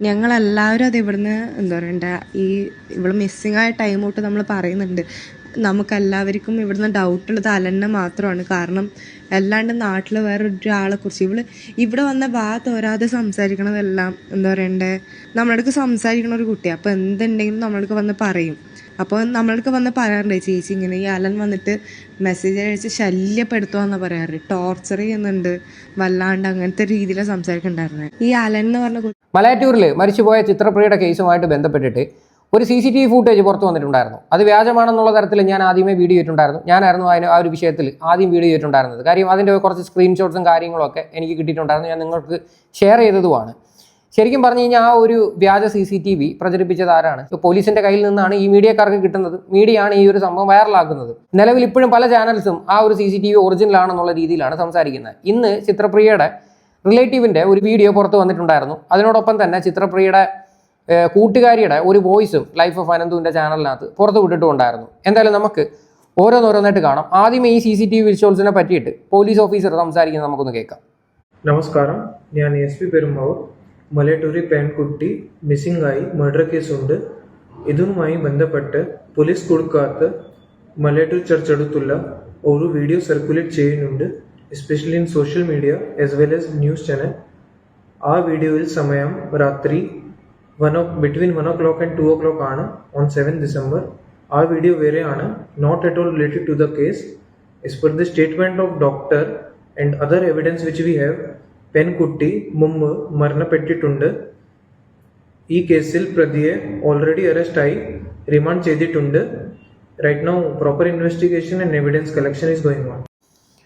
ഞങ്ങളെല്ലാവരും അത് ഇവിടുന്ന് എന്താ പറയണ്ട ഈ ഇവൾ മിസ്സിംഗ് ആയ ടൈം തൊട്ട് നമ്മൾ പറയുന്നുണ്ട്. നമുക്കെല്ലാവർക്കും ഇവിടുന്ന് ഡൗട്ടുള്ളത് അലന്നെ മാത്രമാണ്. കാരണം അല്ലാണ്ട് നാട്ടിൽ വേറെ ഒരാളെ കുറിച്ച് ഇവൾ ഇവിടെ വന്ന വാ തോരാതെ സംസാരിക്കണതെല്ലാം എന്താ പറയണ്ടേ നമ്മളടുക്ക് സംസാരിക്കണ ഒരു കുട്ടിയാണ് അപ്പോൾ എന്തുണ്ടെങ്കിലും നമ്മളടുക്ക് വന്ന് പറയും. അപ്പോൾ നമ്മളടുക്ക് വന്ന് പറയാറുണ്ട് ചേച്ചി ഇങ്ങനെ ഈ അലൻ വന്നിട്ട് മെസ്സേജ് അയച്ച് ശല്യപ്പെടുത്തുവാന്നാ പറയാറ്. ടോർച്ചർ ചെയ്യുന്നുണ്ട്. വല്ലാണ്ട് അങ്ങനത്തെ രീതിയിലാണ് സംസാരിക്കണ്ടായിരുന്നത് ഈ അലൻ എന്ന് പറഞ്ഞ മലയാറ്റൂരിൽ മരിച്ചുപോയ ചിത്രപ്രിയയുടെ കേസുമായിട്ട് ബന്ധപ്പെട്ടിട്ട് ഒരു C C T V footage പുറത്തു വന്നിട്ടുണ്ടായിരുന്നു. അത് വ്യാജമാണെന്നുള്ള തരത്തിൽ ഞാൻ ആദ്യമേ വീഡിയോ ചെയ്തിട്ടുണ്ടായിരുന്നു ഞാനായിരുന്നു അതിന് ആ ഒരു വിഷയത്തിൽ ആദ്യം വീഡിയോ ചെയ്തിട്ടുണ്ടായിരുന്നത് കാര്യം അതിന്റെ കുറച്ച് സ്ക്രീൻഷോട്ട്സും കാര്യങ്ങളൊക്കെ എനിക്ക് കിട്ടിയിട്ടുണ്ടായിരുന്നു. ഞാൻ നിങ്ങൾക്ക് ഷെയർ ചെയ്തതുമാണ്. ശരിക്കും പറഞ്ഞു കഴിഞ്ഞാൽ ആ ഒരു വ്യാജ സി സി ടി വി പ്രചരിപ്പിച്ചത് ആരാണ്? പോലീസിന്റെ കയ്യിൽ നിന്നാണ് ഈ മീഡിയക്കാർക്ക് കിട്ടുന്നത്. മീഡിയയാണ് ഈ ഒരു സംഭവം വൈറലാക്കുന്നത്. നിലവിൽ ഇപ്പോഴും പല ചാനൽസും ആ ഒരു C C T V original ആണെന്നുള്ള രീതിയിലാണ് സംസാരിക്കുന്നത്. ഇന്ന് ചിത്രപ്രിയയുടെ റിലേറ്റീവിന്റെ ഒരു വീഡിയോ പുറത്ത് വന്നിട്ടുണ്ടായിരുന്നു. അതിനോടൊപ്പം തന്നെ ചിത്രപ്രിയയുടെ കൂട്ടുകാരിയുടെ ഒരു വോയിസും ലൈഫ് ഓഫ് അനന്തുവിന്റെ ചാനലിനകത്ത് പുറത്ത് വിട്ടിട്ടുണ്ടായിരുന്നു എന്തായാലും നമുക്ക് ഓരോന്നോരോന്നായിട്ട് കാണാം. ആദ്യം ഈ സി സി ടി വി വിഷ്വൽസിനെ പറ്റിയിട്ട് പോലീസ് ഓഫീസർ സംസാരിക്കുന്നത് നമുക്കൊന്ന് കേൾക്കാം. നമസ്കാരം. ഞാൻ എസ് പി പെരുമ്പാവൂർ. മലയട്ടൂരി പെൺകുട്ടി മിസ്സിംഗ് ആയി മർഡർ കേസുണ്ട് ഇതുമായി ബന്ധപ്പെട്ട് പോലീസ് കൊടുക്കാത്ത മലയട്ടൂർ ചർച്ച അടുത്തുള്ള ഒരു വീഡിയോ സർക്കുലേറ്റ് ചെയ്യുന്നുണ്ട് especially in social media as well as news channel ആ വീഡിയോയിൽ സമയം രാത്രി one o between one o'clock and two o'clock ആണ് ഓൺ സെവൻ ഡിസംബർ ആ വീഡിയോ വേറെയാണ് not at all related to the case as per the statement of doctor and other evidence which we have പെൺകുട്ടി മുമ്പ് മരണപ്പെട്ടിട്ടുണ്ട്. ഈ കേസിൽ പ്രതിയെ already അറസ്റ്റായി റിമാൻഡ് ചെയ്തിട്ടുണ്ട്. Right now proper investigation and evidence collection is going on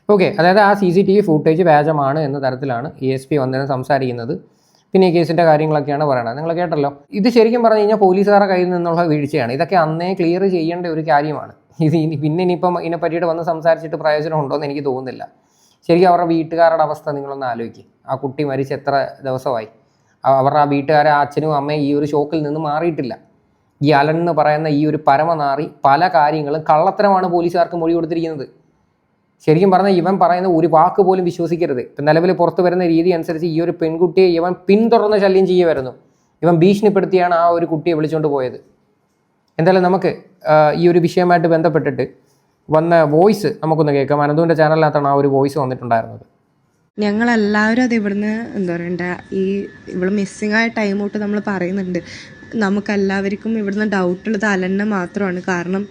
okay അതായത് ആ C C T V footage വ്യാജമാണ് എന്ന തരത്തിലാണ് ഇ എസ് പി വന്നതിന് സംസാരിക്കുന്നത്. പിന്നെ ഈ കേസിന്റെ കാര്യങ്ങളൊക്കെയാണ് പറയുന്നത് നിങ്ങൾ കേട്ടല്ലോ. ഇത് ശരിക്കും പറഞ്ഞു കഴിഞ്ഞാൽ പോലീസുകാരുടെ കയ്യിൽ നിന്നുള്ള വീഴ്ചയാണ്. ഇതൊക്കെ അന്നേ ക്ലിയർ ചെയ്യേണ്ട ഒരു കാര്യമാണ്. ഇത് ഇനി പിന്നെ ഇനിയിപ്പം ഇതിനെ പറ്റിയിട്ട് വന്ന് സംസാരിച്ചിട്ട് പ്രയോജനം ഉണ്ടോ എന്ന് എനിക്ക് തോന്നുന്നില്ല. ശരിക്കും അവരുടെ വീട്ടുകാരുടെ അവസ്ഥ നിങ്ങളൊന്ന് ആലോചിക്കുക ആ കുട്ടി മരിച്ച് എത്ര ദിവസമായി? അവരുടെ ആ വീട്ടുകാരെ അച്ഛനും അമ്മയും ഈ ഒരു ഷോക്കിൽ നിന്ന് മാറിയിട്ടില്ല. ഈ അലൻ എന്ന് പറയുന്ന ഈ ഒരു പരമനാറി പല കാര്യങ്ങളും കള്ളത്തരമാണ് പോലീസുകാർക്ക് മൊഴി കൊടുത്തിരിക്കുന്നത്. ശരിക്കും പറഞ്ഞാൽ ഇവൻ പറയുന്ന ഒരു വാക്ക് പോലും വിശ്വസിക്കരുത്. ഇപ്പം നിലവിൽ പുറത്തു വരുന്ന രീതി അനുസരിച്ച് ഈ ഒരു പെൺകുട്ടിയെ ഇവൻ പിന്തുടർന്ന് ശല്യം ചെയ്യുമായിരുന്നു ഇവൻ ഭീഷണിപ്പെടുത്തിയാണ് ആ ഒരു കുട്ടിയെ വിളിച്ചുകൊണ്ട് പോയത്. എന്തായാലും നമുക്ക് ഈ ഒരു വിഷയമായിട്ട് ബന്ധപ്പെട്ടിട്ട് വന്ന വോയിസ് നമുക്കൊന്ന് കേൾക്കാം. അനന്തുവിന്റെ ചാനലിനകത്താണ് ആ ഒരു വോയിസ് വന്നിട്ടുണ്ടായിരുന്നത്. ഞങ്ങളെല്ലാവരും അത് ഇവിടുന്ന് എന്താ പറയണ്ട ഈ ഇവൾ മിസ്സിങ് ആയ ടൈം തൊട്ട് നമ്മൾ പറയുന്നുണ്ട്. നമുക്കെല്ലാവർക്കും ഇവിടുന്ന് ഡൗട്ടുള്ളത് അലന്നെ മാത്രമാണ്. കാരണം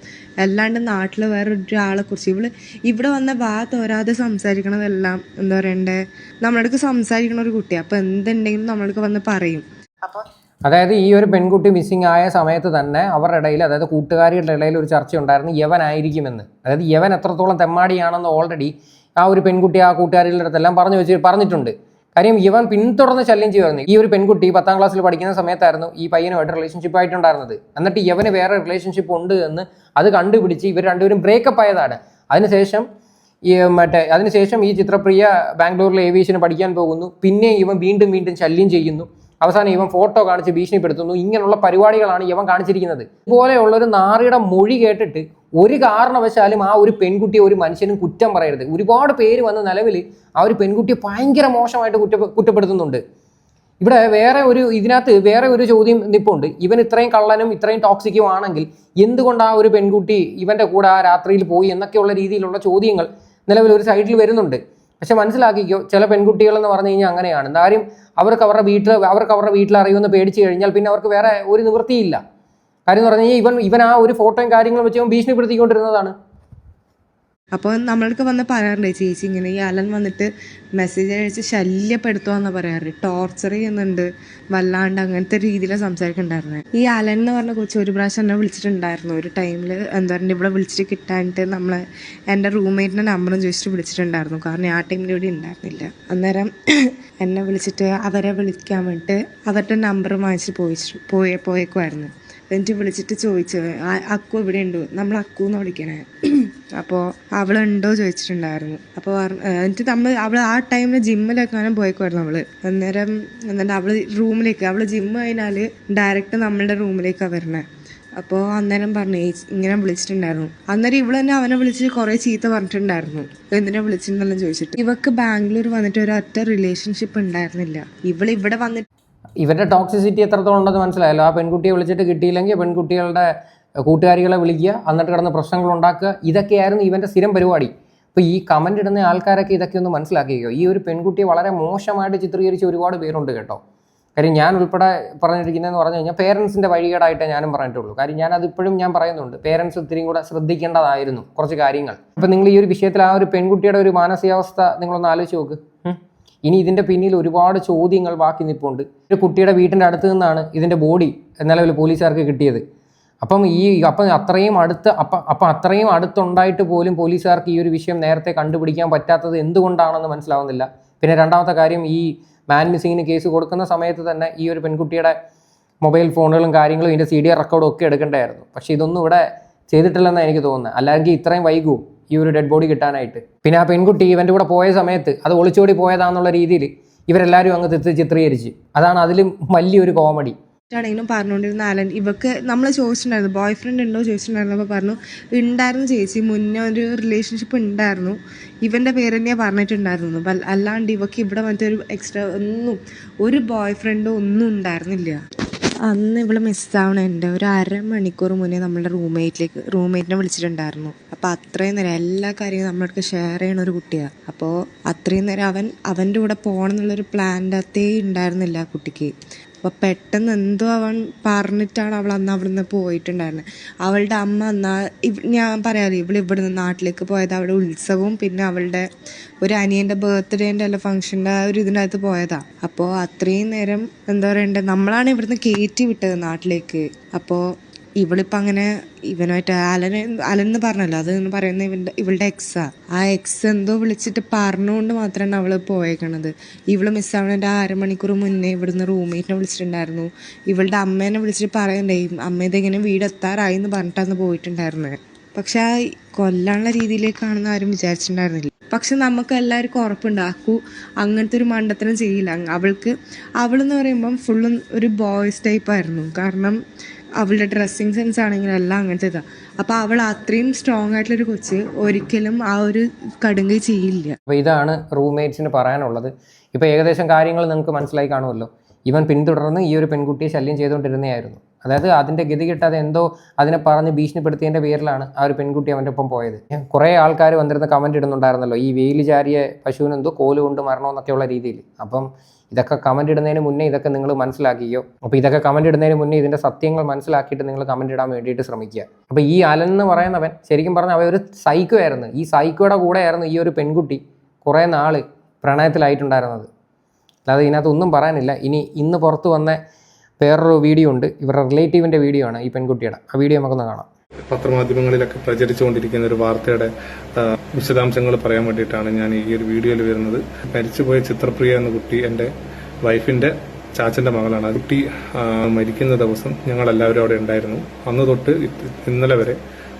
അല്ലാണ്ട് നാട്ടിൽ വേറൊരാളെ കുറിച്ച് ഇവൾ ഇവിടെ വന്ന വാ തോരാതെ സംസാരിക്കണതെല്ലാം എന്താ പറയണ്ടേ നമ്മളടുക്ക് സംസാരിക്കണ ഒരു കുട്ടിയാണ് അപ്പോൾ എന്തുണ്ടെങ്കിലും നമ്മൾക്ക് വന്ന് പറയും. അപ്പോൾ അതായത് ഈ ഒരു പെൺകുട്ടി മിസ്സിംഗ് ആയ സമയത്ത് തന്നെ അവരുടെ ഇടയിൽ അതായത് കൂട്ടുകാരികളുടെ ഇടയിൽ ഒരു ചർച്ച ഉണ്ടായിരുന്നു യവനായിരിക്കുമെന്ന്. അതായത് യവൻ എത്രത്തോളം തെമ്മാടിയാണെന്ന് ഓൾറെഡി ആ ഒരു പെൺകുട്ടി ആ കൂട്ടുകാരികളുടെ അടുത്തെല്ലാം പറഞ്ഞു വെച്ച് പറഞ്ഞിട്ടുണ്ട്. കാര്യം ഇവൻ പിന്തുടർന്ന് ശല്യം ചെയ്യുമായിരുന്നു ഈ ഒരു പെൺകുട്ടി പത്താം ക്ലാസ്സിൽ പഠിക്കുന്ന സമയത്തായിരുന്നു ഈ പയ്യനുമായിട്ട് റിലേഷൻഷിപ്പ് ആയിട്ടുണ്ടായിരുന്നത്. എന്നിട്ട് യവന് വേറെ റിലേഷൻഷിപ്പ് ഉണ്ട് എന്ന് അത് കണ്ടുപിടിച്ച് ഇവർ രണ്ടുപേരും ബ്രേക്കപ്പ് ആയതാണ്. അതിനുശേഷം ഈ മറ്റേ അതിനുശേഷം ഈ ചിത്രപ്രിയ ബാംഗ്ലൂരിലെ ഏവിയേഷന് പഠിക്കാൻ പോകുന്നു. പിന്നെ ഇവൻ വീണ്ടും വീണ്ടും ശല്യം ചെയ്യുന്നു. അവസാനം ഇവൻ ഫോട്ടോ കാണിച്ച് ഭീഷണിപ്പെടുത്തുന്നു. ഇങ്ങനെയുള്ള പരിപാടികളാണ് ഇവൻ കാണിച്ചിരിക്കുന്നത്. ഇതുപോലെയുള്ള ഒരു നാറിയുടെ മൊഴി കേട്ടിട്ട് ഒരു കാരണവശാലും ആ ഒരു പെൺകുട്ടിയെ ഒരു മനുഷ്യനും കുറ്റം പറയരുത്. ഒരുപാട് പേര് വന്ന നിലവിൽ ആ ഒരു പെൺകുട്ടി ഭയങ്കര മോശമായിട്ട് കുറ്റ കുറ്റപ്പെടുത്തുന്നുണ്ട്. ഇവിടെ വേറെ ഒരു ഇതിനകത്ത് വേറെ ഒരു ചോദ്യം നിപ്പുണ്ട്. ഇവൻ ഇത്രയും കള്ളനും ഇത്രയും ടോക്സിക്കും ആണെങ്കിൽ എന്തുകൊണ്ട് ആ ഒരു പെൺകുട്ടി ഇവന്റെ കൂടെ ആ രാത്രിയിൽ പോയി എന്നൊക്കെയുള്ള രീതിയിലുള്ള ചോദ്യങ്ങൾ നിലവിൽ ഒരു സൈഡിൽ വരുന്നുണ്ട്. പക്ഷെ മനസ്സിലാക്കിക്കോ ചില പെൺകുട്ടികൾ എന്ന് പറഞ്ഞു കഴിഞ്ഞാൽ അങ്ങനെയാണ്. കാര്യം അവർക്ക് അവരുടെ വീട്ടിൽ അവർക്ക് അവരുടെ വീട്ടിൽ അറിയുമെന്ന് പേടിച്ചു കഴിഞ്ഞാൽ പിന്നെ അവർക്ക് വേറെ ഒരു നിവൃത്തിയില്ല. കാര്യം എന്ന് പറഞ്ഞു കഴിഞ്ഞാൽ ഇവൻ ഇവൻ ആ ഒരു ഫോട്ടോയും കാര്യങ്ങളും വെച്ച് ഭീഷണിപ്പെടുത്തിക്കൊണ്ടിരുന്നതാണ്. അപ്പോൾ നമ്മൾക്ക് വന്ന് പറയാറുണ്ട് ചേച്ചി ഇങ്ങനെ ഈ അലൻ വന്നിട്ട് മെസ്സേജ് അയച്ച് ശല്യപ്പെടുത്തുവാന്നാ പറയാറ്? ടോർച്ചർ ചെയ്യുന്നുണ്ട് വല്ലാണ്ട് അങ്ങനത്തെ രീതിയിലാണ് സംസാരിക്കുന്നുണ്ടായിരുന്നത് ഈ അലൻ എന്ന് പറഞ്ഞ കൊച്ചു ഒരു പ്രാവശ്യം എന്നെ വിളിച്ചിട്ടുണ്ടായിരുന്നു. ഒരു ടൈമിൽ എന്താ പറയുക ഇവിടെ വിളിച്ചിട്ട് കിട്ടാനിട്ട് നമ്മൾ എന്റെ റൂംമേറ്റിന്റെ നമ്പറും ചോദിച്ചിട്ട് വിളിച്ചിട്ടുണ്ടായിരുന്നു. കാരണം ആ ടൈമിൽ ഇവിടെ ഉണ്ടായിരുന്നില്ല. അന്നേരം എന്നെ വിളിച്ചിട്ട് അവരെ വിളിക്കാൻ വേണ്ടിയിട്ട് അവരുടെ നമ്പർ വാങ്ങിച്ചിട്ട് പോയിച്ചു പോയ പോയേക്കുമായിരുന്നു എന്നിട്ട് വിളിച്ചിട്ട് ചോദിച്ചു "ആ- അക്കു ഇവിടെ ഉണ്ടോ നമ്മൾ അക്കു എന്ന് വിളിക്കണേ. അപ്പോൾ അവളുണ്ടോ ചോദിച്ചിട്ടുണ്ടായിരുന്നു. അപ്പോൾ എന്നിട്ട് നമ്മൾ അവൾ ആ ടൈമിൽ ജിമ്മിലൊക്കെ അങ്ങനെ പോയിക്കുമായിരുന്നു അവൾ. അന്നേരം എന്നിട്ട് അവൾ റൂമിലേക്ക് അവൾ ജിമ്മ് കഴിഞ്ഞാൽ ഡയറക്റ്റ് നമ്മളുടെ റൂമിലേക്കാണ് വരണേ. അപ്പോൾ അന്നേരം പറഞ്ഞു "ഏച്ചി, ഇങ്ങനെ വിളിച്ചിട്ടുണ്ടായിരുന്നു. അന്നേരം ഇവൾ തന്നെ അവനെ വിളിച്ച് കുറേ ചീത്ത പറഞ്ഞിട്ടുണ്ടായിരുന്നു. എന്തിനാ വിളിച്ചിട്ടുണ്ടെന്ന് ചോദിച്ചിട്ട്. ഇവക്ക് ബാംഗ്ലൂർ വന്നിട്ട് ഒരു ഒറ്റ റിലേഷൻഷിപ്പ് ഉണ്ടായിരുന്നില്ല. ഇവൾ ഇവിടെ വന്നിട്ട് ഇവരുടെ ടോക്സിസിറ്റി എത്രത്തോളം ഉണ്ടെന്ന് മനസ്സിലായല്ലോ? ആ പെൺകുട്ടിയെ വിളിച്ചിട്ട് കിട്ടിയില്ലെങ്കിൽ പെൺകുട്ടികളുടെ കൂട്ടുകാരികളെ വിളിക്കുക എന്നിട്ട് കിടന്ന് പ്രശ്നങ്ങൾ ഉണ്ടാക്കുക. ഇതൊക്കെയായിരുന്നു ഇവന്റെ സ്ഥിരം പരിപാടി. അപ്പോൾ ഈ കമന്റ് ഇടുന്ന ആൾക്കാരൊക്കെ ഇതൊക്കെ ഒന്ന് മനസ്സിലാക്കിയോ ഈ ഒരു പെൺകുട്ടിയെ വളരെ മോശമായിട്ട് ചിത്രീകരിച്ച ഒരുപാട് പേരുണ്ട് കേട്ടോ. കാര്യം ഞാൻ ഉൾപ്പെടെ പറഞ്ഞിരിക്കുന്നതെന്ന് പറഞ്ഞു കഴിഞ്ഞാൽ പേരൻസിന്റെ വഴികേടായിട്ടേ ഞാനും പറഞ്ഞിട്ടുള്ളൂ. കാര്യം ഞാൻ അതിപ്പോഴും ഞാൻ പറയുന്നുണ്ട്. പേരൻസ് ഒത്തിരിയും കൂടെ ശ്രദ്ധിക്കേണ്ടതായിരുന്നു കുറച്ച് കാര്യങ്ങൾ. അപ്പം നിങ്ങൾ ഈ ഒരു വിഷയത്തിൽ ആ ഒരു പെൺകുട്ടിയുടെ ഒരു മാനസികാവസ്ഥ നിങ്ങളൊന്ന് ആലോചിച്ച് നോക്ക്. ഇനി ഇതിന്റെ പിന്നിൽ ഒരുപാട് ചോദ്യങ്ങൾ ബാക്കി നിൽപ്പുണ്ട് ഒരു കുട്ടിയുടെ വീട്ടിന്റെ അടുത്ത് നിന്നാണ് ഇതിന്റെ ബോഡി നിലവിൽ പോലീസുകാർക്ക് കിട്ടിയത്. അപ്പം ഈ അപ്പം അത്രയും അടുത്ത് അപ്പം അപ്പം അത്രയും അടുത്തുണ്ടായിട്ട് പോലും പോലീസുകാർക്ക് ഈ ഒരു വിഷയം നേരത്തെ കണ്ടുപിടിക്കാൻ പറ്റാത്തത് എന്തുകൊണ്ടാണെന്ന് മനസ്സിലാവുന്നില്ല. പിന്നെ രണ്ടാമത്തെ കാര്യം ഈ മാൻ മിസ്സിങ്ങിന് കേസ് കൊടുക്കുന്ന സമയത്ത് തന്നെ ഈ ഒരു പെൺകുട്ടിയുടെ മൊബൈൽ ഫോണുകളും കാര്യങ്ങളും ഇതിന്റെ സി ഡി റെക്കോർഡും ഒക്കെ എടുക്കേണ്ടായിരുന്നു പക്ഷേ ഇതൊന്നും ഇവിടെ ചെയ്തിട്ടില്ലെന്നാണ് എനിക്ക് തോന്നുന്നത്. അല്ലെങ്കിൽ ഇത്രയും വൈകും ഈ ഒരു ഡെഡ് ബോഡി കിട്ടാനായിട്ട്. പിന്നെ ആ പെൺകുട്ടി ഇവന്റെ കൂടെ പോയ സമയത്ത് അത് ഒളിച്ചോടി പോയതാണെന്നുള്ള രീതിയിൽ ഇവരെല്ലാവരും അങ്ങ് തെറ്റ് ചിത്രീകരിച്ച്. അതാണ് അതിലും വലിയൊരു കോമഡി. ആണെങ്കിലും പറഞ്ഞുകൊണ്ടിരുന്ന ആലൻ ഇവക്ക് നമ്മൾ ചോദിച്ചിട്ടുണ്ടായിരുന്നു ബോയ് ഫ്രണ്ട് ഉണ്ടോ ചോദിച്ചിട്ടുണ്ടായിരുന്നു അപ്പോൾ പറഞ്ഞു ഉണ്ടായിരുന്നു ചേച്ചി മുന്നേ ഒരു റിലേഷൻഷിപ്പ് ഉണ്ടായിരുന്നു ഇവന്റെ പേര് തന്നെയാണ് പറഞ്ഞിട്ടുണ്ടായിരുന്നു അല്ലാണ്ട് ഇവക്ക് ഇവിടെ മറ്റേ ഒരു എക്സ്ട്രാ ഒന്നും ഒരു ബോയ് ഫ്രണ്ടോ ഒന്നും ഉണ്ടായിരുന്നില്ല. അന്ന് ഇവൾ മിസ്സാവണുണ്ട് ഒരു അരമണിക്കൂർ മുന്നേ നമ്മളുടെ റൂംമേറ്റിലേക്ക് റൂംമേറ്റിനെ വിളിച്ചിട്ടുണ്ടായിരുന്നു. അപ്പോൾ അത്രയും നേരം എല്ലാ കാര്യവും നമ്മളടുത്ത് ഷെയർ ചെയ്യണ ഒരു കുട്ടിയാണ് അപ്പോൾ അത്രയും നേരം അവൻ അവന്റെ കൂടെ പോകണം എന്നുള്ളൊരു പ്ലാന്റെ അത്തേ ഉണ്ടായിരുന്നില്ല കുട്ടിക്ക്. അപ്പോൾ പെട്ടെന്ന് എന്തോ അവൻ പറഞ്ഞിട്ടാണ് അവൾ അന്ന് അവിടുന്ന് പോയിട്ടുണ്ടായിരുന്നത് അവളുടെ അമ്മ എന്നാ ഞാൻ പറയാമല്ലോ ഇവൾ ഇവിടുന്ന് നാട്ടിലേക്ക് പോയത്. അവിടെ ഉത്സവവും പിന്നെ അവളുടെ ഒരു അനിയന്റെ ബർത്ത്ഡേന്റെ അല്ല ഫംഗ്ഷന്റെ ഒരു ഇതിനകത്ത് പോയതാ. അപ്പോൾ അത്രയും നേരം എന്താ പറയണ്ടേ? നമ്മളാണ് ഇവിടുന്ന് കയറ്റി വിട്ടത് നാട്ടിലേക്ക്. അപ്പോൾ ഇവളിപ്പോൾ അങ്ങനെ ഇവനായിട്ട് അലൻ അലൻ എന്ന് പറഞ്ഞല്ലോ അത് എന്ന് പറയുന്നത് ഇവളുടെ ഇവളുടെ എക്സാ ആ. എക്സ് എന്തോ വിളിച്ചിട്ട് പറഞ്ഞുകൊണ്ട് മാത്രമാണ് അവൾ പോയേക്കണത്. ഇവൾ മിസ്സാവണതിന്റെ അരമണിക്കൂർ മുന്നേ ഇവിടുന്ന് റൂംമേറ്റിനെ വിളിച്ചിട്ടുണ്ടായിരുന്നു. ഇവളുടെ അമ്മേനെ വിളിച്ചിട്ട് പറയണ്ടേ അമ്മ വീട് എത്താറായി എന്ന് പറഞ്ഞിട്ടാണ് പോയിട്ടുണ്ടായിരുന്നത് പക്ഷെ ആ കൊല്ലാനുള്ള രീതിയിലേക്കാണെന്ന് ആരും വിചാരിച്ചിട്ടുണ്ടായിരുന്നില്ല. പക്ഷെ നമുക്ക് എല്ലാവർക്കും ഉറപ്പുണ്ട് അക്കു അങ്ങനത്തെ ഒരു മണ്ടത്തരം ചെയ്യില്ല. അവൾക്ക് അവളെന്ന് പറയുമ്പം ഫുള്ളും ഒരു ബോയ്സ് ടൈപ്പായിരുന്നു കാരണം അവളുടെ ഡ്രസ്സിങ് സെൻസ് ആണെങ്കിലും എല്ലാം അങ്ങനത്തെ ഇതാ. അപ്പോൾ അവൾ അത്രയും സ്ട്രോങ് ആയിട്ടുള്ളൊരു കൊച്ച് ഒരിക്കലും ആ ഒരു കടുങ്ക ചെയ്യില്ല. അപ്പോൾ ഇതാണ് റൂംമേറ്റ്സിന് പറയാനുള്ളത്. ഇപ്പോൾ ഏകദേശം കാര്യങ്ങൾ നിങ്ങൾക്ക് മനസ്സിലായി കാണുമല്ലോ. ഇവൻ പിന്തുടർന്ന് ഈ ഒരു പെൺകുട്ടിയെ ശല്യം ചെയ്തുകൊണ്ടിരുന്നതായിരുന്നു അതായത് അതിന്റെ ഗതി കിട്ടാതെ എന്തോ അതിനെ പറഞ്ഞ് ഭീഷണിപ്പെടുത്തിയതിന്റെ പേരിലാണ് ആ ഒരു പെൺകുട്ടി അവന്റെ ഒപ്പം പോയത്. കുറേ ആൾക്കാർ വന്നിരുന്ന കമന്റ് ഇടുന്നുണ്ടായിരുന്നല്ലോ. ഈ വെയിൽ ചാരിയ പശുവിനെന്തോ കോൽ കൊണ്ട് മരണമെന്നൊക്കെയുള്ള രീതിയിൽ അപ്പം ഇതൊക്കെ കമന്റ് ഇടുന്നതിന് മുന്നേ ഇതൊക്കെ നിങ്ങൾ മനസ്സിലാക്കിയോ അപ്പോൾ ഇതൊക്കെ കമന്റ് ഇടുന്നതിന് മുന്നേ ഇതിന്റെ സത്യങ്ങൾ മനസ്സിലാക്കിയിട്ട് നിങ്ങൾ കമന്റ് ഇടാൻ വേണ്ടിയിട്ട് ശ്രമിക്കുക. അപ്പോൾ ഈ അലൻ എന്ന് പറയുന്നവൻ ശരിക്കും പറഞ്ഞാൽ അവൻ ഒരു സൈക്കോ ആയിരുന്നു. ഈ സൈക്കോയുടെ കൂടെ ആയിരുന്നു ഈ ഒരു പെൺകുട്ടി കുറേ നാൾ പ്രണയത്തിലായിട്ടുണ്ടായിരുന്നത്. അല്ലാതെ ഇതിനകത്ത് ഒന്നും പറയാനില്ല. ഇനി ഇന്ന് പുറത്ത് വന്ന വേറൊരു വീഡിയോ ഉണ്ട്. ഇവരുടെ റിലേറ്റീവിന്റെ വീഡിയോ ആണ് ഈ പെൺകുട്ടിയുടെ. ആ വീഡിയോ നമുക്കൊന്ന് കാണാം. പത്രമാധ്യമങ്ങളിലൊക്കെ പ്രചരിച്ചുകൊണ്ടിരിക്കുന്ന ഒരു വാർത്തയുടെ വിശദാംശങ്ങൾ പറയാൻ വേണ്ടിയിട്ടാണ് ഞാൻ ഈ ഒരു വീഡിയോയിൽ വരുന്നത്. മരിച്ചുപോയ ചിത്രപ്രിയ എന്ന കുട്ടി എന്റെ വൈഫിന്റെ ചാച്ചന്റെ മകളാണ്. ആ കുട്ടി മരിക്കുന്ന ദിവസം ഞങ്ങൾ എല്ലാവരും അവിടെ ഉണ്ടായിരുന്നു. അന്ന് തൊട്ട് ഇന്നലെ വരെ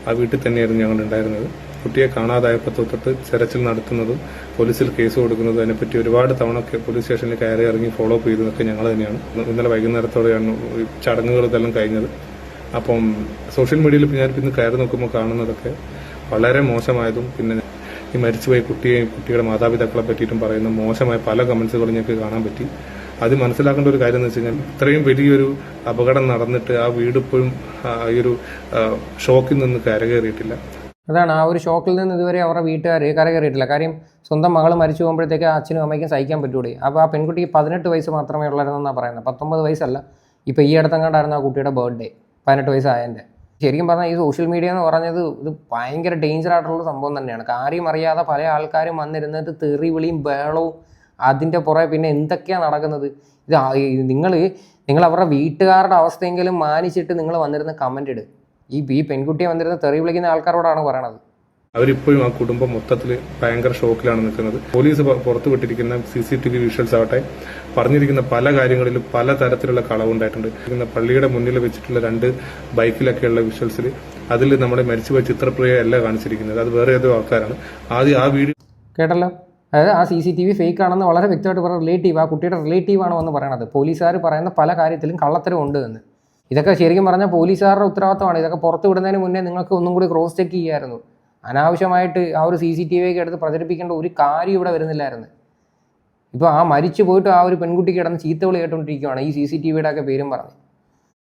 ആ വീട്ടിൽ തന്നെയായിരുന്നു ഞങ്ങൾ ഉണ്ടായിരുന്നത്. കുട്ടിയെ കാണാതായപ്പോൾ തൊട്ട് തെരച്ചിൽ നടത്തുന്നതും പോലീസിൽ കേസ് കൊടുക്കുന്നതും അതിനെപ്പറ്റി ഒരുപാട് തവണ പോലീസ് സ്റ്റേഷനിൽ കയറി ഇറങ്ങി ഫോളോ അപ്പ് ചെയ്തതൊക്കെ ഞങ്ങൾ തന്നെയാണ്. ഇന്നലെ വൈകുന്നേരത്തോടെയാണ് ചടങ്ങുകൾ ഇതെല്ലാം കഴിഞ്ഞത്. അപ്പം സോഷ്യൽ മീഡിയയിൽ ഞാൻ ഇന്ന് കയറി നോക്കുമ്പോൾ കാണുന്നതൊക്കെ വളരെ മോശമായതും പിന്നെ ഈ മരിച്ചുപോയ കുട്ടിയെയും കുട്ടിയുടെ മാതാപിതാക്കളെ പറ്റിയിട്ടും പറയുന്ന മോശമായ പല കമന്റ്സുകളും ഞങ്ങൾക്ക് കാണാൻ പറ്റി. അത് മനസ്സിലാക്കേണ്ട ഒരു കാര്യം എന്ന് വെച്ച് കഴിഞ്ഞാൽ ഇത്രയും വലിയൊരു അപകടം നടന്നിട്ട് ആ വീട് ഇപ്പോഴും ഈ ഒരു ഷോക്കിൽ നിന്ന് കരകയറിയിട്ടില്ല. അതാണ് ആ ഒരു ഷോക്കിൽ നിന്ന് ഇതുവരെ അവരുടെ വീട്ടുകാർ കരകയറിയിട്ടില്ല. കാര്യം സ്വന്തം മകൾ മരിച്ചു പോകുമ്പോഴത്തേക്ക് അച്ഛനും അമ്മയ്ക്കും സഹിക്കാൻ പറ്റൂടെ. അപ്പോൾ ആ പെൺകുട്ടിക്ക് പതിനെട്ട് വയസ്സ് മാത്രമേ ഉള്ളായിരുന്നെന്നാണ് പറയുന്നത് പത്തൊമ്പത് വയസ്സല്ല. ഇപ്പോൾ ഈ അടുത്തങ്ങാണ്ടായിരുന്നു ആ കുട്ടിയുടെ ബർത്ത്ഡേ. പതിനെട്ട് വയസ്സായതിന്റെ. ശരിക്കും പറഞ്ഞാൽ ഈ സോഷ്യൽ മീഡിയ എന്ന് പറഞ്ഞത് ഇത് ഭയങ്കര ഡേഞ്ചർ ആയിട്ടുള്ള സംഭവം തന്നെയാണ്. കാര്യം അറിയാതെ പല ആൾക്കാരും വന്നിരുന്നത് തെറി വിളിയും ബേളവും അതിന്റെ പുറകെ പിന്നെ എന്തൊക്കെയാണ് നടക്കുന്നത്? ഇത് നിങ്ങൾ നിങ്ങൾ അവരുടെ വീട്ടുകാരുടെ അവസ്ഥയെങ്കിലും മാനിച്ചിട്ട് നിങ്ങൾ വന്നിരുന്ന കമന്റ് ഇട്. ഈ ഈ പെൺകുട്ടിയെ വന്നിരുന്ന തെറി വിളിക്കുന്ന ആൾക്കാരോടാണ് പറയണത്. അവരിപ്പോഴും ആ കുടുംബം മൊത്തത്തിൽ ഭയങ്കര ഷോക്കിലാണ് നിൽക്കുന്നത്. Police പുറത്തുവിട്ടിരിക്കുന്ന C C T V visuals ആവട്ടെ പറഞ്ഞിരിക്കുന്ന പല കാര്യങ്ങളിലും പല തരത്തിലുള്ള കളവുണ്ടായിട്ടുണ്ട്. പള്ളിയുടെ മുന്നിൽ വെച്ചിട്ടുള്ള രണ്ട് ബൈക്കിലൊക്കെയുള്ള വിഷ്വൽസിൽ അതിൽ നമ്മുടെ മരിച്ചുപോയ ചിത്രപ്രിയ അല്ല കാണിച്ചിരിക്കുന്നത്. അത് വേറെ ഏതോ ആൾക്കാരാണ്. ആദ്യം ആ വീഡിയോ കേട്ടല്ലോ? അതായത് ആ C C T V fake ആണെന്ന് വളരെ വ്യക്തമായിട്ട് പറഞ്ഞ റിലേറ്റീവ് ആ കുട്ടിയുടെ റിലേറ്റീവ് ആണോ എന്ന് പറയണത്. പോലീസുകാർ പറയുന്ന പല കാര്യത്തിലും കള്ളത്തരം ഉണ്ട് എന്ന്. ഇതൊക്കെ ശരിക്കും പറഞ്ഞാൽ പോലീസുകാരുടെ ഉത്തരവാദിത്തമാണ്. ഇതൊക്കെ പുറത്തുവിടുന്നതിന് മുന്നേ നിങ്ങൾക്ക് ഒന്നും കൂടി ക്രോസ് ചെക്ക് ചെയ്യായിരുന്നു. അനാവശ്യമായിട്ട് ആ ഒരു സി സി ടി വിയൊക്കെ എടുത്ത് പ്രചരിപ്പിക്കേണ്ട ഒരു കാര്യം ഇവിടെ വരുന്നില്ലായിരുന്നു. ഇപ്പോൾ ആ മരിച്ചു പോയിട്ട് ആ ഒരു പെൺകുട്ടി കിടന്ന് ചീത്തവിളി കേട്ടുകൊണ്ടിരിക്കുകയാണ് ഈ സി സി ടി വിയുടെ ഒക്കെ പേരും പറഞ്ഞു.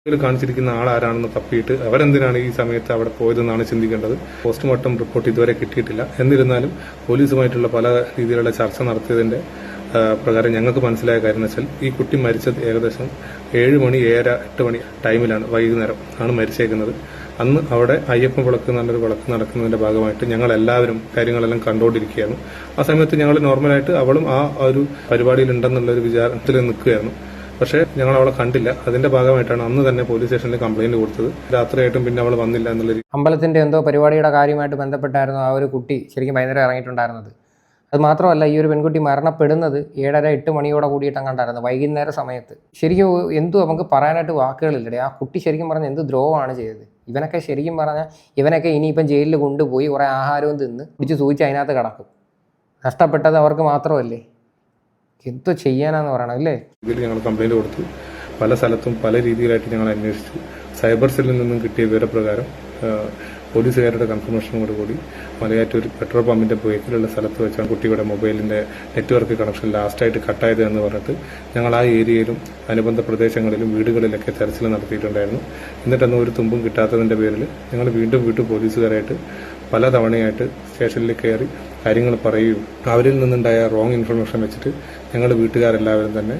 കാണിച്ചിരിക്കുന്ന ആൾ ആരാണെന്ന് തപ്പിയിട്ട് അവരെന്തിനാണ് ഈ സമയത്ത് അവിടെ പോയതെന്നാണ് ചിന്തിക്കേണ്ടത്. പോസ്റ്റ്മോർട്ടം റിപ്പോർട്ട് ഇതുവരെ കിട്ടിയിട്ടില്ല. എന്നിരുന്നാലും പോലീസുമായിട്ടുള്ള പല രീതിയിലുള്ള ചർച്ച നടത്തിയതിന്റെ പ്രകാരം ഞങ്ങൾക്ക് മനസ്സിലായ കാര്യം വെച്ചാൽ ഈ കുട്ടി മരിച്ചത് ഏകദേശം ഏഴ് മണി ഏഴര എട്ട് മണി ടൈമിലാണ് വൈകുന്നേരം ആണ് മരിച്ചേക്കുന്നത്. അന്ന് അവിടെ അയ്യപ്പൻ വിളക്ക് നല്ലൊരു വിളക്ക് നടക്കുന്നതിന്റെ ഭാഗമായിട്ട് ഞങ്ങൾ എല്ലാവരും കാര്യങ്ങളെല്ലാം കണ്ടുകൊണ്ടിരിക്കുകയായിരുന്നു ആ സമയത്ത് ഞങ്ങൾ നോർമലായിട്ട് അവളും ആ ഒരു പരിപാടിയിൽ ഉണ്ടെന്നുള്ള ഒരു വിചാരത്തിൽ നിൽക്കുകയായിരുന്നു. പക്ഷേ ഞങ്ങൾ അവളെ കണ്ടില്ല. അതിന്റെ ഭാഗമായിട്ടാണ് അന്ന് തന്നെ പോലീസ് സ്റ്റേഷനിൽ കംപ്ലൈന്റ് കൊടുത്തത്. രാത്രിയായിട്ടും പിന്നെ അവൾ വന്നില്ല എന്നുള്ള അമ്പലത്തിന്റെ എന്തോ പരിപാടിയുടെ കാര്യമായിട്ട് ബന്ധപ്പെട്ടായിരുന്നു ആ ഒരു കുട്ടി ശരിക്കും വൈകുന്നേരം ഇറങ്ങിയിട്ടുണ്ടായിരുന്നത്. അത് മാത്രമല്ല ഈ ഒരു പെൺകുട്ടി മരണപ്പെടുന്നത് ഏഴര എട്ട് മണിയോടെ കൂടിയിട്ട് കണ്ടായിരുന്നു വൈകുന്നേര സമയത്ത്. ശരിക്കും എന്തു നമുക്ക് പറയാനായിട്ട് വാക്കുകളില്ലേ ആ കുട്ടി ശരിക്കും പറഞ്ഞ എന്ത് ദ്രോഹമാണ് ചെയ്തത്? ഇവനൊക്കെ ശരിക്കും പറഞ്ഞാൽ ഇവനൊക്കെ ഇനിയിപ്പം ജയിലിൽ കൊണ്ടുപോയി കുറേ ആഹാരവും തിന്ന് പിടിച്ച് സൂചിച്ച് അതിനകത്ത് കിടക്കും. നഷ്ടപ്പെട്ടത് അവർക്ക് മാത്രമല്ലേ? എന്തോ ചെയ്യാനാന്ന് പറയണം അല്ലേ? ഇതിൽ ഞങ്ങൾ കംപ്ലൈന്റ് കൊടുത്തു. പല സ്ഥലത്തും പല രീതിയിലായിട്ട് ഞങ്ങൾ അന്വേഷിച്ചു. സൈബർ സെല്ലിൽ നിന്നും കിട്ടിയ വിവരപ്രകാരം പോലീസുകാരുടെ കൺഫർമേഷനോട് കൂടി മലയാറ്റൂർ പെട്രോൾ പമ്പിന്റെ ബേക്കിലുള്ള സ്ഥലത്ത് വെച്ചാണ് കുട്ടിയുടെ മൊബൈലിന്റെ നെറ്റ്വർക്ക് കണക്ഷൻ ലാസ്റ്റായിട്ട് കട്ടായത് എന്ന് പറഞ്ഞിട്ട് ഞങ്ങൾ ആ ഏരിയയിലും അനുബന്ധ പ്രദേശങ്ങളിലും വീടുകളിലൊക്കെ തെരച്ചിൽ നടത്തിയിട്ടുണ്ടായിരുന്നു. എന്നിട്ടൊന്നും ഒരു തുമ്പും കിട്ടാത്തതിന്റെ പേരിൽ ഞങ്ങൾ വീണ്ടും വീണ്ടും പോലീസുകാരായിട്ട് പല തവണയായിട്ട് സ്റ്റേഷനിൽ കയറി കാര്യങ്ങൾ പറയുകയും അവരിൽ നിന്നുണ്ടായ റോങ് ഇൻഫർമേഷൻ വെച്ചിട്ട് ഞങ്ങൾ വീട്ടുകാരെല്ലാവരും തന്നെ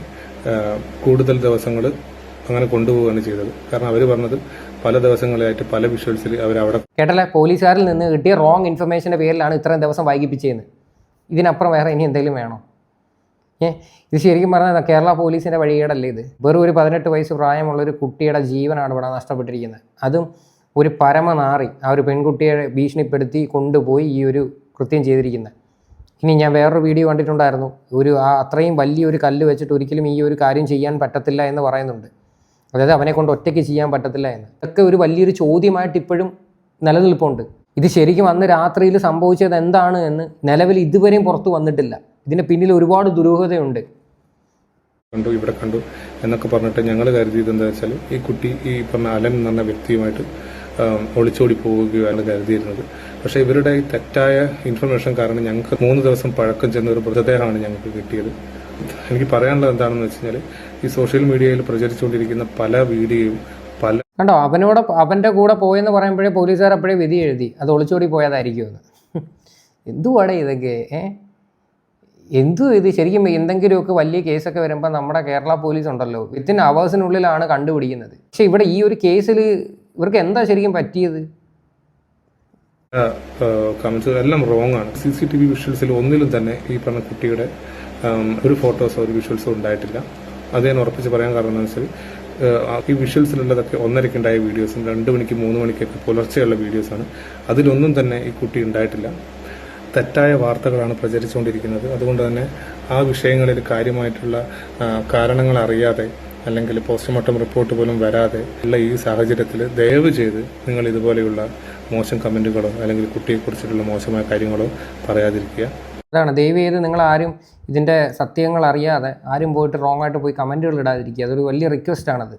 കൂടുതൽ ദിവസങ്ങൾ അങ്ങനെ കൊണ്ടുപോവുകയാണ് ചെയ്തത്. കാരണം അവർ പറഞ്ഞത് പല ദിവസങ്ങളിലായിട്ട് പല വിഷ്വൽസിൽ അവിടെ കേട്ടല്ലേ? പോലീസുകാരിൽ നിന്ന് കിട്ടിയ റോങ് ഇൻഫർമേഷന്റെ പേരിലാണ് ഇത്രയും ദിവസം വൈകിപ്പിച്ചതെന്ന് ഇതിനപ്പുറം വേറെ ഇനി എന്തെങ്കിലും വേണോ? ഏ? ഇത് ശരിക്കും പറഞ്ഞാൽ കേരള പോലീസിന്റെ വഴികേടല്ലേ ഇത്? വെറും ഒരു പതിനെട്ട് വയസ്സ് പ്രായമുള്ള ഒരു കുട്ടിയുടെ ജീവനാണ് ഇവിടെ നഷ്ടപ്പെട്ടിരിക്കുന്നത്. അതും ഒരു പരമനാറി ആ ഒരു പെൺകുട്ടിയെ ഭീഷണിപ്പെടുത്തി കൊണ്ടുപോയി ഈ ഒരു കൃത്യം ചെയ്തിരിക്കുന്നത്. ഇനി ഞാൻ വേറൊരു വീഡിയോ കണ്ടിട്ടുണ്ടായിരുന്നു. ഒരു ആ അത്രയും വലിയൊരു കല്ല് വെച്ചിട്ട് ഒരിക്കലും ഈ ഒരു കാര്യം ചെയ്യാൻ പറ്റത്തില്ല എന്ന് പറയുന്നുണ്ട്. അതായത് അവനെ കൊണ്ട് ഒറ്റയ്ക്ക് ചെയ്യാൻ പറ്റത്തില്ല എന്ന്. ഇതൊക്കെ ഒരു വലിയൊരു ചോദ്യമായിട്ട് ഇപ്പോഴും നിലനിൽപ്പുണ്ട്. ഇത് ശരിക്കും അന്ന് രാത്രിയിൽ സംഭവിച്ചത് എന്താണ് എന്ന് നിലവിൽ ഇതുവരെയും പുറത്തു വന്നിട്ടില്ല. ഇതിന് പിന്നിൽ ഒരുപാട് ദുരൂഹതയുണ്ട്. കണ്ടു ഇവിടെ കണ്ടു എന്നൊക്കെ പറഞ്ഞിട്ട് ഞങ്ങൾ കരുതിയത് എന്താ വെച്ചാൽ ഈ കുട്ടി ഈ പറഞ്ഞ അലൻ എന്ന് പറഞ്ഞ വ്യക്തിയുമായിട്ട് ഒളിച്ചോടി പോവുകയാണ് കരുതിയിരുന്നത്. പക്ഷെ ഇവരുടെ ഈ തെറ്റായ ഇൻഫർമേഷൻ കാരണം ഞങ്ങൾക്ക് മൂന്ന് ദിവസം പഴക്കം ചെന്ന ഒരു മൃതദേഹമാണ് ഞങ്ങൾക്ക് കിട്ടിയത്. എനിക്ക് പറയാനുള്ളത് എന്താണെന്ന് വെച്ച് കഴിഞ്ഞാൽ ഈ സോഷ്യൽ മീഡിയയിൽ പ്രചരിച്ചുകൊണ്ടിരിക്കുന്ന പല വീഡിയോയും പല കണ്ടോ അവനോട് അവന്റെ കൂടെ പോയെന്ന് പറയുമ്പോഴേ പോലീസുകാർ അപ്പോഴേ വിധി എഴുതി. അത് ഒളിച്ചോടി പോയതായിരിക്കുമെന്ന് എന്തുവാടേ ഇതൊക്കെ ഏ? എന്തു ഇത്? ശരിക്കും എന്തെങ്കിലുമൊക്കെ വലിയ കേസൊക്കെ വരുമ്പോൾ നമ്മുടെ കേരള പോലീസ് ഉണ്ടല്ലോ. വിത്തിൻ അവേഴ്സിനുള്ളിലാണ് കണ്ടുപിടിക്കുന്നത്. പക്ഷേ ഇവിടെ ഈ ഒരു കേസിൽ ഇവർക്ക് എന്താ ശരിക്കും പറ്റിയത്? കമൻസ് എല്ലാം റോങ് ആണ്. സി സി ടി വി വിഷ്വൽസിൽ ഒന്നിലും തന്നെ ഈ പറഞ്ഞ കുട്ടിയുടെ ഒരു ഫോട്ടോസോ ഒരു വിഷ്വൽസോ ഉണ്ടായിട്ടില്ല. അത് ഞാൻ ഉറപ്പിച്ച് പറയാൻ കാരണം എന്താണെന്ന് വെച്ചാൽ ഈ വിഷ്വൽസിലുള്ളതൊക്കെ ഒന്നരക്കുണ്ടായ വീഡിയോസും രണ്ട് മണിക്ക് മൂന്ന് മണിക്കൊക്കെ പുലർച്ചെയുള്ള വീഡിയോസാണ് അതിലൊന്നും തന്നെ ഈ കുട്ടി ഉണ്ടായിട്ടില്ല. തെറ്റായ വാർത്തകളാണ് പ്രചരിച്ചുകൊണ്ടിരിക്കുന്നത്. അതുകൊണ്ട് തന്നെ ആ വിഷയങ്ങളിൽ കാര്യമായിട്ടുള്ള കാരണങ്ങൾ അറിയാതെ അല്ലെങ്കിൽ പോസ്റ്റ്മോർട്ടം റിപ്പോർട്ട് പോലും വരാതെ ഉള്ള ഈ സാഹചര്യത്തിൽ ദയവ് ചെയ്ത് നിങ്ങൾ ഇതുപോലെയുള്ള മോശം കമന്റുകളോ അല്ലെങ്കിൽ കുട്ടിയെക്കുറിച്ചിട്ടുള്ള മോശമായ കാര്യങ്ങളോ പറയാതിരിക്കുക. അതാണ്. ദയവ് ചെയ്ത് നിങ്ങൾ ആരും ഇതിന്റെ സത്യങ്ങൾ അറിയാതെ ആരും പോയിട്ട് റോങ് ആയിട്ട് പോയി കമന്റുകൾ ഇടാതിരിക്കുക. അതൊരു വലിയ റിക്വസ്റ്റ് ആണത്.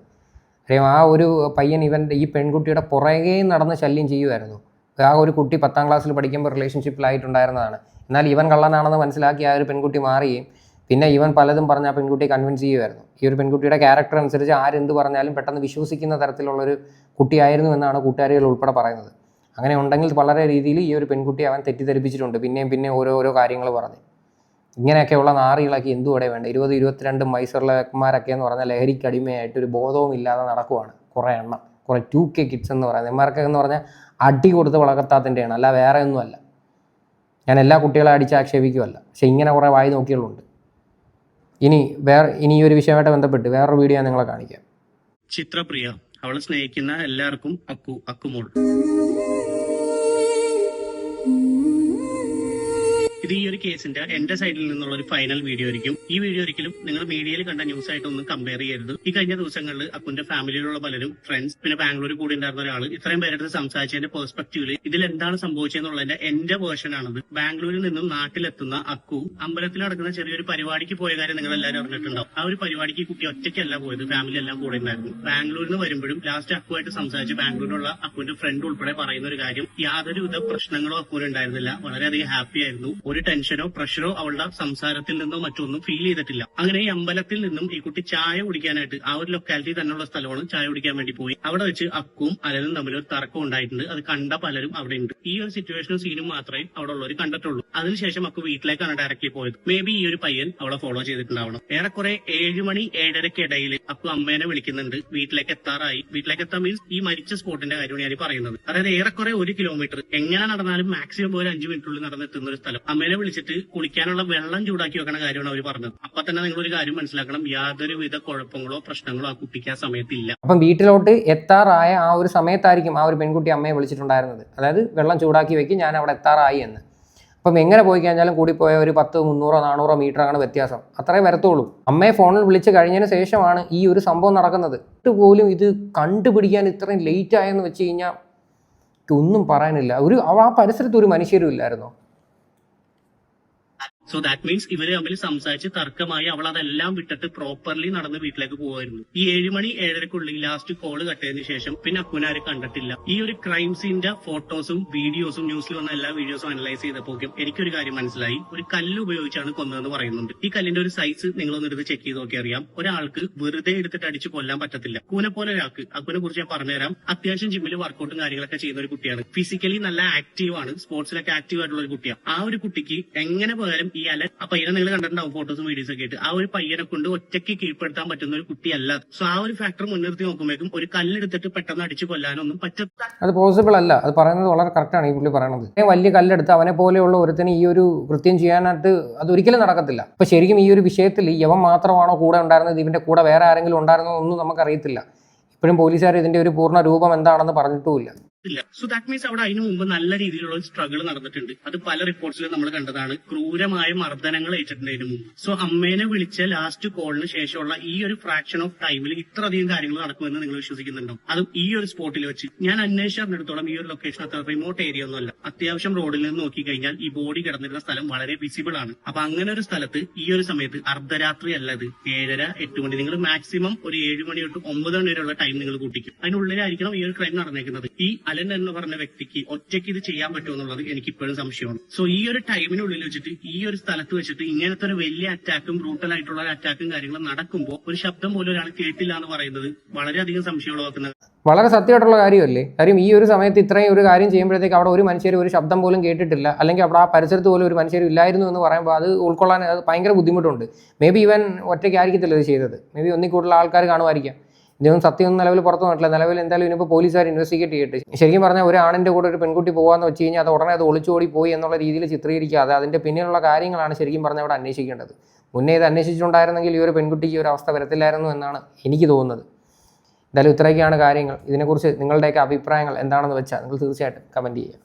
കാര്യം ആ ഒരു പയ്യൻ ഇവന്റെ ഈ പെൺകുട്ടിയുടെ പുറകെ നടന്ന് ശല്യം ചെയ്യുമായിരുന്നു ആ ഒരു കുട്ടി പത്താം ക്ലാസ്സിൽ പഠിക്കുമ്പോൾ റിലേഷൻഷിപ്പിലായിട്ടുണ്ടായിരുന്നതാണ് എന്നാൽ ഇവൻ കള്ളനാണെന്ന് മനസ്സിലാക്കി ആ ഒരു പെൺകുട്ടി മാറുകയും പിന്നെ ഇവൻ പലതും പറഞ്ഞ് ആ പെൺകുട്ടിയെ കൺവിൻസ് ചെയ്യുമായിരുന്നു ഈ ഒരു പെൺകുട്ടിയുടെ ക്യാരക്ടർ അനുസരിച്ച് ആരെന്ത് പറഞ്ഞാലും പെട്ടെന്ന് വിശ്വസിക്കുന്ന തരത്തിലുള്ളൊരു കുട്ടിയായിരുന്നു എന്നാണ് കൂട്ടുകാരികൾ ഉൾപ്പെടെ പറയുന്നത്. അങ്ങനെ ഉണ്ടെങ്കിൽ വളരെ രീതിയിൽ ഈ ഒരു പെൺകുട്ടി അവൻ തെറ്റിദ്ധരിപ്പിച്ചിട്ടുണ്ട്. പിന്നെയും പിന്നെ ഓരോ ഓരോ കാര്യങ്ങൾ പറഞ്ഞ്. ഇങ്ങനെയൊക്കെയുള്ള നാറികളൊക്കെ എന്തുകൂടെ വേണ്ട? ഇരുപത് ഇരുപത്തിരണ്ട് വയസ്സുള്ളമാരൊക്കെ എന്ന് പറഞ്ഞാൽ ലഹരിക്ക് അടിമയായിട്ട് ഒരു ബോധവും ഇല്ലാതെ നടക്കുവാണ് കുറേ എണ്ണം. കുറേ ടു കെ കിഡ്സ് എന്ന് പറയുന്നത്. എമാർക്കൊക്കെ എന്ന് പറഞ്ഞാൽ അടി കൊടുത്ത് വളർത്താത്തതിന്റെയാണ്. അല്ല വേറെ ഒന്നുമല്ല ഞാൻ എല്ലാ കുട്ടികളെ അടിച്ച് ആക്ഷേപിക്കുമല്ല പക്ഷെ ഇങ്ങനെ കുറേ വായി നോക്കിയുള്ളുണ്ട് ഇനി വേറെ ഇനി ഈ ഒരു വിഷയമായിട്ട് ബന്ധപ്പെട്ട് വേറൊരു വീഡിയോ ഞാൻ നിങ്ങളെ കാണിക്കാം. ചിത്രപ്രിയ അവളെ സ്നേഹിക്കുന്ന എല്ലാവർക്കും അക്കു അക്കുമോൾ. ഇത് ഈ ഒരു കേസിന്റെ എന്റെ സൈഡിൽ നിന്നുള്ള ഒരു ഫൈനൽ വീഡിയോ ആയിരിക്കും. ഈ വീഡിയോ ഒരിക്കലും നിങ്ങൾ മീഡിയയിൽ കണ്ട ന്യൂസ് ആയിട്ടൊന്നും കമ്പയർ ചെയ്യരുത്. ഈ കഴിഞ്ഞ ദിവസങ്ങളിൽ അക്കുന്റെ ഫാമിലിയിലുള്ള പലരും ഫ്രണ്ട്സ് പിന്നെ ബാംഗ്ലൂർ കൂടി ഉണ്ടായിരുന്ന ഒരാൾ ഇത്രയും പേരുടെ സംസാരിച്ചതിന്റെ പെർസ്പെക്റ്റീവിൽ ഇതിൽ എന്താണ് സംഭവിച്ചതെന്നുള്ളതിന്റെ എന്റെ വേർഷൻ ആണത്. ബാംഗ്ലൂരിൽ നിന്നും നാട്ടിലെത്തുന്ന അക്കു അമ്പലത്തിൽ നടക്കുന്ന ചെറിയൊരു പരിപാടിക്ക് പോയ കാര്യം നിങ്ങൾ എല്ലാവരും അറിഞ്ഞിട്ടുണ്ടാവും. ആ ഒരു പരിപാടിക്ക് കുട്ടി ഒറ്റയ്ക്കല്ല പോയത് ഫാമിലി എല്ലാം കൂടെ ഉണ്ടായിരുന്നു. ബാംഗ്ലൂരിൽ നിന്ന് വരുമ്പോഴും ലാസ്റ്റ് അക്കുമായിട്ട് സംസാരിച്ച് ബാംഗ്ലൂരിലുള്ള അക്കുവിന്റെ ഫ്രണ്ട് ഉൾപ്പെടെ പറയുന്ന ഒരു കാര്യം യാതൊരുവിധ പ്രശ്നങ്ങളോ അക്കുവിന് വളരെയധികം ഹാപ്പി ആയിരുന്നു. ഒരു ടെൻഷനോ പ്രഷറോ അവളുടെ സംസാരത്തിൽ നിന്നോ മറ്റൊന്നും ഫീൽ ചെയ്തിട്ടില്ല. അങ്ങനെ ഈ അമ്പലത്തിൽ നിന്നും ഈ കുട്ടി ചായ കുടിക്കാനായിട്ട് ആ ഒരു ലൊക്കാലിറ്റി തന്നെയുള്ള സ്ഥലമാണ് ചായ കുടിക്കാൻ വേണ്ടി പോയി. അവിടെ വെച്ച് അക്കും അലനും തമ്മിൽ ഒരു തർക്കം ഉണ്ടായിട്ടുണ്ട്. അത് കണ്ട പലരും അവിടെ ഉണ്ട്. ഈ ഒരു സിറ്റുവേഷനും സീനും മാത്രമേ അവിടെ ഉള്ളവർ കണ്ടിട്ടുള്ളൂ. അതിനുശേഷം അക്കു വീട്ടിലേക്കാണ് ഡയറക്റ്റ്ലി പോയത്. മേ ബി ഈ ഒരു പയ്യൻ അവളെ ഫോളോ ചെയ്തിട്ടുണ്ടാവണം. ഏറെക്കുറെ ഏഴ് മണി ഇടയിൽ അക്കു അമ്മേനെ വിളിക്കുന്നുണ്ട്. വീട്ടിലേക്ക് എത്താറായി. വീട്ടിലേക്ക് എത്താൻ മീൻസ് ഈ മരിച്ച സ്പോട്ടിന്റെ കാര്യമാണ് ഞാൻ പറയുന്നത്. അതായത് ഏറെക്കുറെ ഒരു കിലോമീറ്റർ എങ്ങനെ നടന്നാലും മാക്സിമം പോലെ അഞ്ചു മിനിറ്റുള്ളിൽ നടന്നെത്തുന്ന ഒരു സ്ഥലം. അമ്മേനെ വിളിച്ചിട്ട് കുളിക്കാനുള്ള വെള്ളം ചൂടാക്കി വെക്കണ കാര്യമാണ് അവർ പറഞ്ഞത്. അപ്പൊ തന്നെ നിങ്ങൾ ഒരു കാര്യം മനസ്സിലാക്കണം. യാതൊരുവിധ കുഴപ്പങ്ങളോ പ്രശ്നങ്ങളോ ആ കുട്ടിക്ക് ആ സമയത്തില്ല. അപ്പം വീട്ടിലോട്ട് എത്താറായ ആ ഒരു സമയത്തായിരിക്കും ആ ഒരു പെൺകുട്ടി അമ്മയെ വിളിച്ചിട്ടുണ്ടായിരുന്നത്. അതായത് വെള്ളം ചൂടാക്കി വെക്കും ഞാൻ അവിടെ എത്താറായി എന്ന്. അപ്പം എങ്ങനെ പോയി കഴിഞ്ഞാലും കൂടി പോയ ഒരു പത്ത് മുന്നൂറോ നാനൂറോ മീറ്ററാണ് വ്യത്യാസം. അത്രേ വരത്തുള്ളൂ. അമ്മയെ ഫോണിൽ വിളിച്ച് കഴിഞ്ഞതിന് ശേഷമാണ് ഈ ഒരു സംഭവം നടക്കുന്നത്. ഇട്ട് പോലും ഇത് കണ്ടുപിടിക്കാൻ ഇത്രയും ലേറ്റ് ആയെന്ന് വെച്ച് കഴിഞ്ഞാൽ ഒന്നും പറയാനില്ല. ഒരു ആ പരിസരത്ത് ഒരു മനുഷ്യരും ഇല്ലായിരുന്നോ? സോ ദാറ്റ് മീൻസ് ഇവർ തമ്മിൽ സംസാരിച്ച് തർക്കമായി അവൾ അതെല്ലാം വിട്ടിട്ട് പ്രോപ്പർലി നടന്ന് വീട്ടിലേക്ക് പോകുമായിരുന്നു ഈ ഏഴുമണി ഏഴരക്കുള്ളിൽ ലാസ്റ്റ് കോൾ കട്ടതിന് ശേഷം പിന്നെ അക്കുനാരെ കണ്ടിട്ടില്ല. ഈ ഒരു ക്രൈം സീന്റെ ഫോട്ടോസും വീഡിയോസും ന്യൂസിൽ വന്ന എല്ലാ വീഡിയോസും അനലൈസ് ചെയ്തപ്പോഴും എനിക്കൊരു കാര്യം മനസ്സിലായി. ഒരു കല്ല് ഉപയോഗിച്ചാണ് കൊന്നതെന്ന് പറയുന്നുണ്ട്. ഈ കല്ലിന്റെ ഒരു സൈസ് നിങ്ങളൊന്ന് എടുത്ത് ചെക്ക് ചെയ്ത് നോക്കി അറിയാം. ഒരാൾക്ക് വെറുതെ എടുത്തിട്ട് അടിച്ച് കൊല്ലാൻ പറ്റത്തില്ല. കൂനെ പോലെ ഒരാൾക്ക് അക്കുനെ കുറിച്ച് ഞാൻ പറഞ്ഞുതരാം. അത്യാവശ്യം ജിമ്മിൽ വർക്കൗട്ടും കാര്യങ്ങളൊക്കെ ചെയ്യുന്ന ഒരു കുട്ടിയാണ്. ഫിസിക്കലി നല്ല ആക്റ്റീവ് ആണ്. സ്പോർട്സിലൊക്കെ ആക്റ്റീവ് ആയിട്ടുള്ള ഒരു കുട്ടിയാണ്. ആ ഒരു കുട്ടിക്ക് എങ്ങനെ പോയാലും അലൻ ആ പയ്യനെ നിങ്ങൾ കണ്ടിട്ടുണ്ടാവും ഫോട്ടോസും വീഡിയോസും ഒക്കെ ആയിട്ട്. ആ ഒരു പയ്യനെ കൊണ്ട് ഒറ്റയ്ക്ക് കീഴ്പ്പെടുത്താൻ പറ്റുന്ന ഒരു കുട്ടിയല്ല. സോ ആ ഒരു ഫാക്ടർ മുൻനിർത്തി നോക്കുമ്പോഴേക്കും ഒരു കല്ലെടുത്തിട്ട് പെട്ടെന്ന് അടിച്ചു കൊല്ലാനൊന്നും പറ്റും അത് പോസിബിൾ അല്ല. അത് പറയുന്നത് വളരെ കറക്റ്റാണ് ഈ പുള്ളി പറയുന്നത് വലിയ കല്ലെടുത്ത് അവനെ പോലെയുള്ള ഒരുത്തിന് ഈ ഒരു കൃത്യം ചെയ്യാനായിട്ട് അത് ഒരിക്കലും നടക്കത്തില്ല. അപ്പൊ ശരിക്കും ഈ ഒരു വിഷയത്തിൽ യവൻ മാത്രമാണോ കൂടെ ഉണ്ടായിരുന്നത്? ഇവന്റെ കൂടെ വേറെ ആരെങ്കിലും ഉണ്ടായിരുന്നോ ഒന്നും നമുക്കറിയത്തില്ല. ഇപ്പോഴും പോലീസുകാർ ഇതിന്റെ ഒരു പൂർണ രൂപം എന്താണെന്ന് പറഞ്ഞിട്ടുമില്ല. ഇല്ല. സോ ദാറ്റ് മീൻസ് അവിടെ അതിനു മുമ്പ് നല്ല രീതിയിലുള്ള സ്ട്രഗിൾ നടന്നിട്ടുണ്ട്. അത് പല റിപ്പോർട്ട്സിലും നമ്മൾ കണ്ടതാണ്. ക്രൂരമായ മർദ്ദനങ്ങൾ ഏറ്റിട്ടുണ്ട് അതിനു മുമ്പ്. സോ അമ്മേനെ വിളിച്ച ലാസ്റ്റ് കോളിന് ശേഷമുള്ള ഈ ഒരു ഫ്രാക്ഷൻ ഓഫ് ടൈമിൽ ഇത്രയധികം കാര്യങ്ങൾ നടക്കുമെന്ന് നിങ്ങൾ വിശ്വസിക്കുന്നുണ്ടോ? അതും ഈ ഒരു സ്പോട്ടിൽ വെച്ച്. ഞാൻ അന്വേഷിച്ചിടത്തോളം ഈ ഒരു ലൊക്കേഷൻ അത്ര റിമോട്ട് ഏരിയ ഒന്നുമല്ല അത്യാവശ്യം റോഡിൽ നിന്ന് നോക്കി കഴിഞ്ഞാൽ ഈ ബോഡി കിടന്നിരുന്ന സ്ഥലം വളരെ വിസിബിൾ ആണ്. അപ്പൊ അങ്ങനെ ഒരു സ്ഥലത്ത് ഈ ഒരു സമയത്ത് അർദ്ധരാത്രി അല്ലത് ഏഴര എട്ട് മണി. നിങ്ങൾ മാക്സിമം ഒരു ഏഴ് മണി തൊട്ട് ഒമ്പത് മണി വരെയുള്ള ടൈം നിങ്ങൾ കൂട്ടിക്കും. അതിനുള്ളിലായിരിക്കണം ഈ ഒരു ക്രൈം നടന്നേക്കുന്നത്. ഈ അലൻ എന്ന് പറഞ്ഞ വ്യക്തിക്ക് ഒറ്റയ്ക്ക് ഇത് ചെയ്യാൻ പറ്റുമോ എന്നുള്ളത് എനിക്ക് ഇപ്പോഴും സംശയമാണ്. സോ ഈ ഒരു ടൈമിനുള്ളിൽ വെച്ചിട്ട് ഈ ഒരു സ്ഥലത്ത് വെച്ചിട്ട് ഇങ്ങനത്തെ ഒരു വലിയ അറ്റാക്കും ബ്രൂട്ടൽ ആയിട്ടുള്ള ഒരു അറ്റാക്കും കാര്യങ്ങളും നടക്കുമ്പോൾ ഒരു ശബ്ദം പോലും ഒരാൾ കേട്ടില്ല എന്ന് പറയുന്നത് വളരെയധികം സംശയം ഉളവാക്കുന്ന വളരെ സത്യമായിട്ടുള്ള കാര്യമല്ലേ? കാര്യം ഈ ഒരു സമയത്ത് ഇത്രയും ഒരു കാര്യം ചെയ്യുമ്പോഴത്തേക്ക് അവിടെ ഒരു മനുഷ്യർ ഒരു ശബ്ദം പോലും കേട്ടിട്ടില്ല. അല്ലെങ്കിൽ അവിടെ ആ പരിസരത്ത് പോലും ഒരു മനുഷ്യർ ഇല്ലായിരുന്നു എന്ന് പറയുമ്പോൾ അത് ഉൾക്കൊള്ളാൻ അത് ഭയങ്കര ബുദ്ധിമുട്ടുണ്ട്. മേ ബി ഇവൻ ഒറ്റയ്ക്കായിരിക്കത്തില്ല ഇത് ചെയ്തത്. മേ ബി ഒന്നിൽ കൂടുതൽ ആൾക്കാർ കാണുമായിരിക്കാം. ഇതൊന്നും സത്യം നിലവിൽ പുറത്തു വന്നിട്ടില്ല. നിലവിൽ എന്തായാലും ഇനിയിപ്പോൾ പോലീസുകാർ ഇൻവെസ്റ്റിഗേറ്റ് ചെയ്യട്ടെ. ശരിക്കും പറഞ്ഞാൽ ഒരു ആണിന്റെ കൂടെ ഒരു പെൺകുട്ടി പോകാന്ന് വെച്ച് കഴിഞ്ഞാൽ അത് ഉടനെ അത് ഒളിച്ചോടി പോയി എന്നുള്ള രീതിയിൽ ചിത്രീകരിക്കാതെ അതിന്റെ പിന്നിലുള്ള കാര്യങ്ങളാണ് ശരിക്കും പറഞ്ഞാൽ അവിടെ അന്വേഷിക്കേണ്ടത്. മുന്നേ ഇത് അന്വേഷിച്ചിട്ടുണ്ടായിരുന്നെങ്കിൽ ഈ ഒരു പെൺകുട്ടിക്ക് ഒരു അവസ്ഥ വരത്തില്ലായിരുന്നു എന്നാണ് എനിക്ക് തോന്നുന്നത്. എന്തായാലും ഇത്രയൊക്കെയാണ് കാര്യങ്ങൾ. ഇതിനെക്കുറിച്ച് നിങ്ങളുടെയൊക്കെ അഭിപ്രായങ്ങൾ എന്താണെന്ന് വെച്ചാൽ നിങ്ങൾ തീർച്ചയായിട്ടും കമന്റ് ചെയ്യുക.